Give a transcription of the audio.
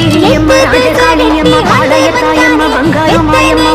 Kaliyamma Rajakaliyamma பாளையத்தாயம்மா Bangaru Mayamma